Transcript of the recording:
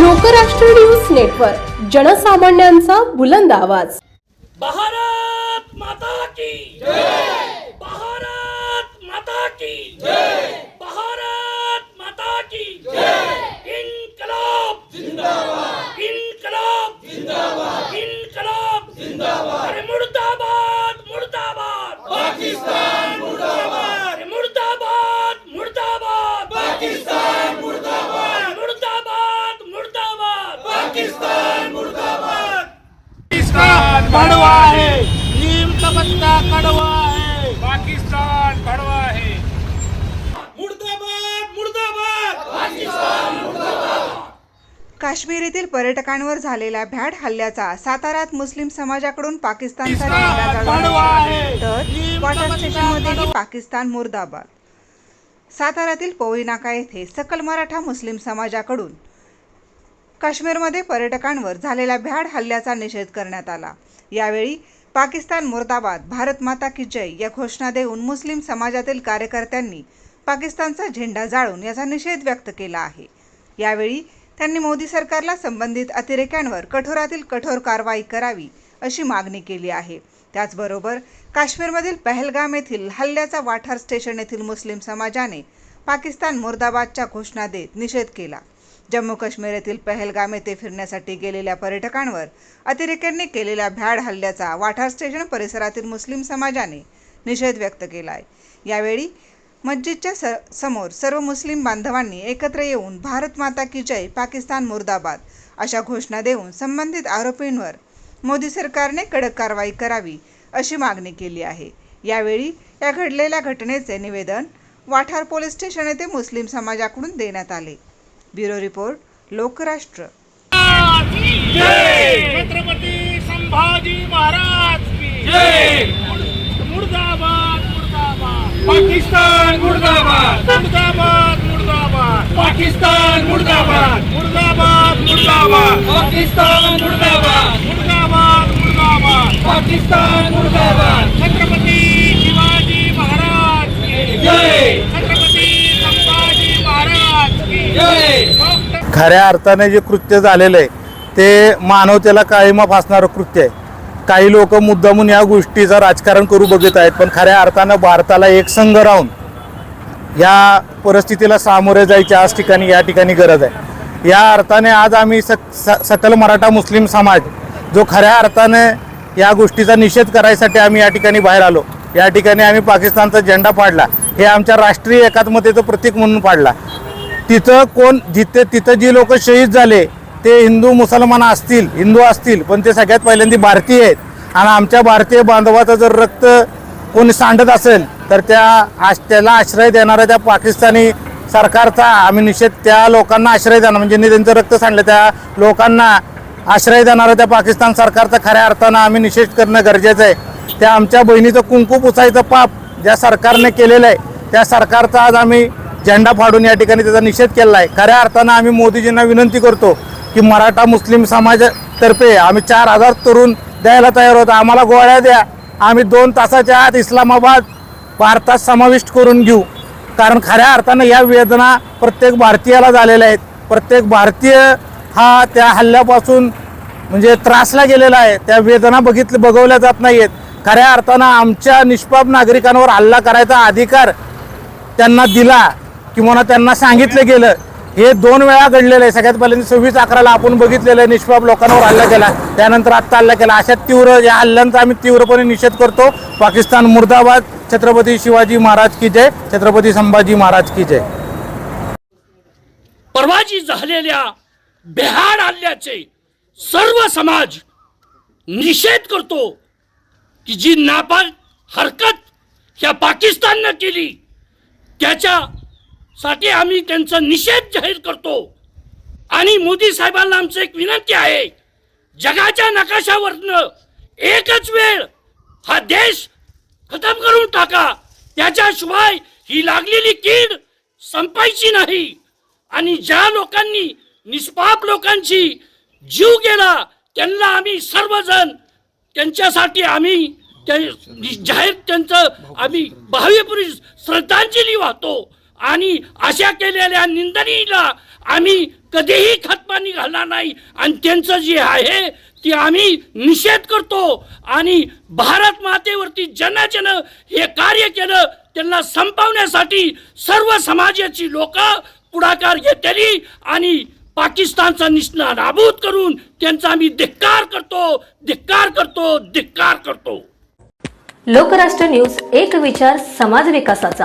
Lokrashtra news network जनसामान्यांचा बुलंद आवाज. भारत माता की जय! भारत माता की जय भारत माता की जय इनकलाब जिंदाबाद इनकलाब जिंदाबाद इनकलाब जिंदाबाद अरे मुर्दाबाद मुर्दाबाद पाकिस्तान मुर्दाबाद अरे मुर्दाबाद मुर्दाबाद पाकिस्तान मुर्दाबाद मुर्दाबाद मुर्दाबाद पाकिस्तान मुर्दाबाद. पाकिस्तान भड़वा है नीम का पत्ता कड़वा है पाकिस्तान भड़वा है मुर्दाबाद मुर्दाबाद. काश्मीर येथील पर्यटकांवर झालेल्या भ्याड हल्ल्याचा साताऱ्यात मुस्लिम समाजाकडून पाकिस्तानचा झेंडा तर वॉटर स्टेशनमध्येही पाकिस्तान मुर्दाबाद. साताऱ्यातील पवई नाका येथे सकल मराठा मुस्लिम समाजाकडून काश्मीरमध्ये पर्यटकांवर झालेल्या भ्याड हल्ल्याचा निषेध करण्यात आला. यावेळी पाकिस्तान मुर्दाबाद भारत माता की जय या घोषणा देऊन मुस्लिम समाजातील कार्यकर्त्यांनी पाकिस्तानचा झेंडा जाळून याचा निषेध व्यक्त केला आहे. यावेळी त्यांनी मोदी सरकारला संबंधित अतिरेक्यांवर कठोरातील कठोर कारवाई करावी अशी मागणी केली आहे. त्याचबरोबर काश्मीरमधील पहलगाम येथील हल्ल्याचा वाठार स्टेशन येथील मुस्लिम समाजाने पाकिस्तान मुर्दाबादच्या घोषणा देत निषेध केला. जम्मू काश्मीर येथील पहलगाम येथे फिरण्यासाठी गेलेल्या पर्यटकांवर अतिरेक्यांनी केलेल्या भ्याड हल्ल्याचा वाठार स्टेशन परिसरातील मुस्लिम समाजाने निषेध व्यक्त केला आहे यावेळी मस्जिदच्या स समोर सर्व मुस्लिम बांधवांनी एकत्र येऊन भारत माता की जय पाकिस्तान मुर्दाबाद अशा घोषणा देऊन संबंधित आरोपींवर मोदी सरकारने कडक कारवाई करावी अशी मागणी केली आहे. यावेळी या घडलेल्या घटनेचे निवेदन वाठार पोलीस स्टेशन येथे मुस्लिम समाजाकडून देण्यात आले. Bureau report Lokrashtra. जय! छत्रपति संभाजी महाराज की जय! मुर्दाबाद मुर्दाबाद. पाकिस्तान मुर्दाबाद. मुर्दाबाद मुर्दाबाद. पाकिस्तान मुर्दाबाद. मुर्दाबाद मुर्दाबाद. पाकिस्तान मुर्दाबाद. मुर्दाबाद मुर्दाबाद. पाकिस्तान मुर्दाबाद छत्रपति शिवाजी महाराज की जय छत्रपति संभाजी महाराज की जय डॉक्टर खऱ्या अर्थाने जे कृत्य झालेलं आहे ते मानवतेला काळीमा फासणारं कृत्य आहे. काही लोक मुद्दामून या गोष्टीचं राजकारण करू बघत आहेत पण खऱ्या अर्थानं भारताला एक संघ राहून या परिस्थितीला सामोरे जायची आज ठिकाणी या ठिकाणी गरज आहे. या अर्थाने आज आम्ही सक स- सकल मराठा मुस्लिम समाज जो खऱ्या अर्थाने या गोष्टीचा निषेध करायसाठी आम्ही या ठिकाणी बाहेर आलो. या ठिकाणी आम्ही पाकिस्तानचा झेंडा पाडला हे आमच्या राष्ट्रीय एकात्मतेचं प्रतीक म्हणून पाडला तिथं कोण जिथे तिथं जी लोक शहीद झाले ते हिंदू मुसलमान असतील हिंदू असतील पण ते सगळ्यात पहिल्यांदा भारतीय आहेत. आणि आमच्या भारतीय बांधवाचं जर रक्त कोणी सांडत असेल तर त्या आश त्याला आश्रय देणाऱ्या त्या पाकिस्तानी सरकारचा आम्ही निषेध त्या लोकांना आश्रय देणार म्हणजे त्यांचं रक्त सांडलं त्या लोकांना आश्रय देणाऱ्या त्या पाकिस्तान सरकारचा खऱ्या अर्थानं आम्ही निषेध करणं गरजेचं आहे. त्या आमच्या बहिणीचं कुंकू पुसायचं पाप ज्या सरकारने केलेलं आहे त्या सरकारचा आज आम्ही झेंडा फाडून या ठिकाणी त्याचा निषेध केला आहे खऱ्या अर्थानं आम्ही मोदीजींना विनंती करतो की मराठा मुस्लिम समाजातर्फे आम्ही चार हजार तरुण द्यायला तयार होतो आम्हाला गोळ्या द्या. आम्ही दोन तासाच्या आत इस्लामाबाद भारतात समाविष्ट करून घेऊ. कारण खऱ्या अर्थानं या वेदना प्रत्येक भारतीयाला झालेल्या आहेत. प्रत्येक भारतीय हा त्या हल्ल्यापासून म्हणजे त्रासला गेलेला आहे. त्या वेदना बघितल्या बघवल्या जात नाही आहेत खऱ्या अर्थानं आमच्या निष्पाप नागरिकांवर हल्ला करायचा अधिकार त्यांना दिला. किंवा त्यांना सांगितलं गेलं हे दोन वेळा घडलेलं आहे. सगळ्यात पहिल्यांदा सव्वीस अकराला आपण बघितलेलं आहे निष्पाप लोकांवर हल्ला केला. त्यानंतर आत्ता हल्ला केला. अशा तीव्र या हल्ल्यांचा आम्ही तीव्रपणे निषेध करतो. पाकिस्तान मुर्दाबाद. छत्रपती शिवाजी महाराज की जय. छत्रपती संभाजी महाराज की जय. परवाजी झालेल्या बेहाड हल्ल्याचे सर्व समाज निषेध करतो की जी नापाल हरकत ह्या पाकिस्ताननं केली त्याच्या साठी आम्ही त्यांचा निषेध जाहीर करतो. आणि मोदी साहेबांना आमचं एक विनंती आहे जगाच्या नकाशावरनं एकच वेळ हा देश खतम करून टाका. त्याच्याशिवाय ही लागलेली कीड संपायची नाही. आणि ज्या लोकांनी निष्पाप लोकांची जीव गेला त्यांना आम्ही सर्वजण त्यांच्यासाठी आम्ही त्या जाहीर त्यांचं आम्ही भावेपुरी श्रद्धांजली वाहतो. आणि अशा केलेल्या निंदनीला आम्ही कधीही खतपाणी घालणार नाही. आणि त्यांचं जे आहे ते आम्ही निषेध करतो. आणि भारत मातेवरती ज्यांना ज्यानं हे कार्य केलं त्यांना संपवण्यासाठी सर्व समाजाची लोक पुढाकार घेतली आणि पाकिस्तानचा निष्णा नाबूद करून त्यांचा आम्ही धिक्कार करतो धिक्कार करतो धिक्कार करतो. लोकराष्ट्र न्यूज एक विचार समाज विकासाचा.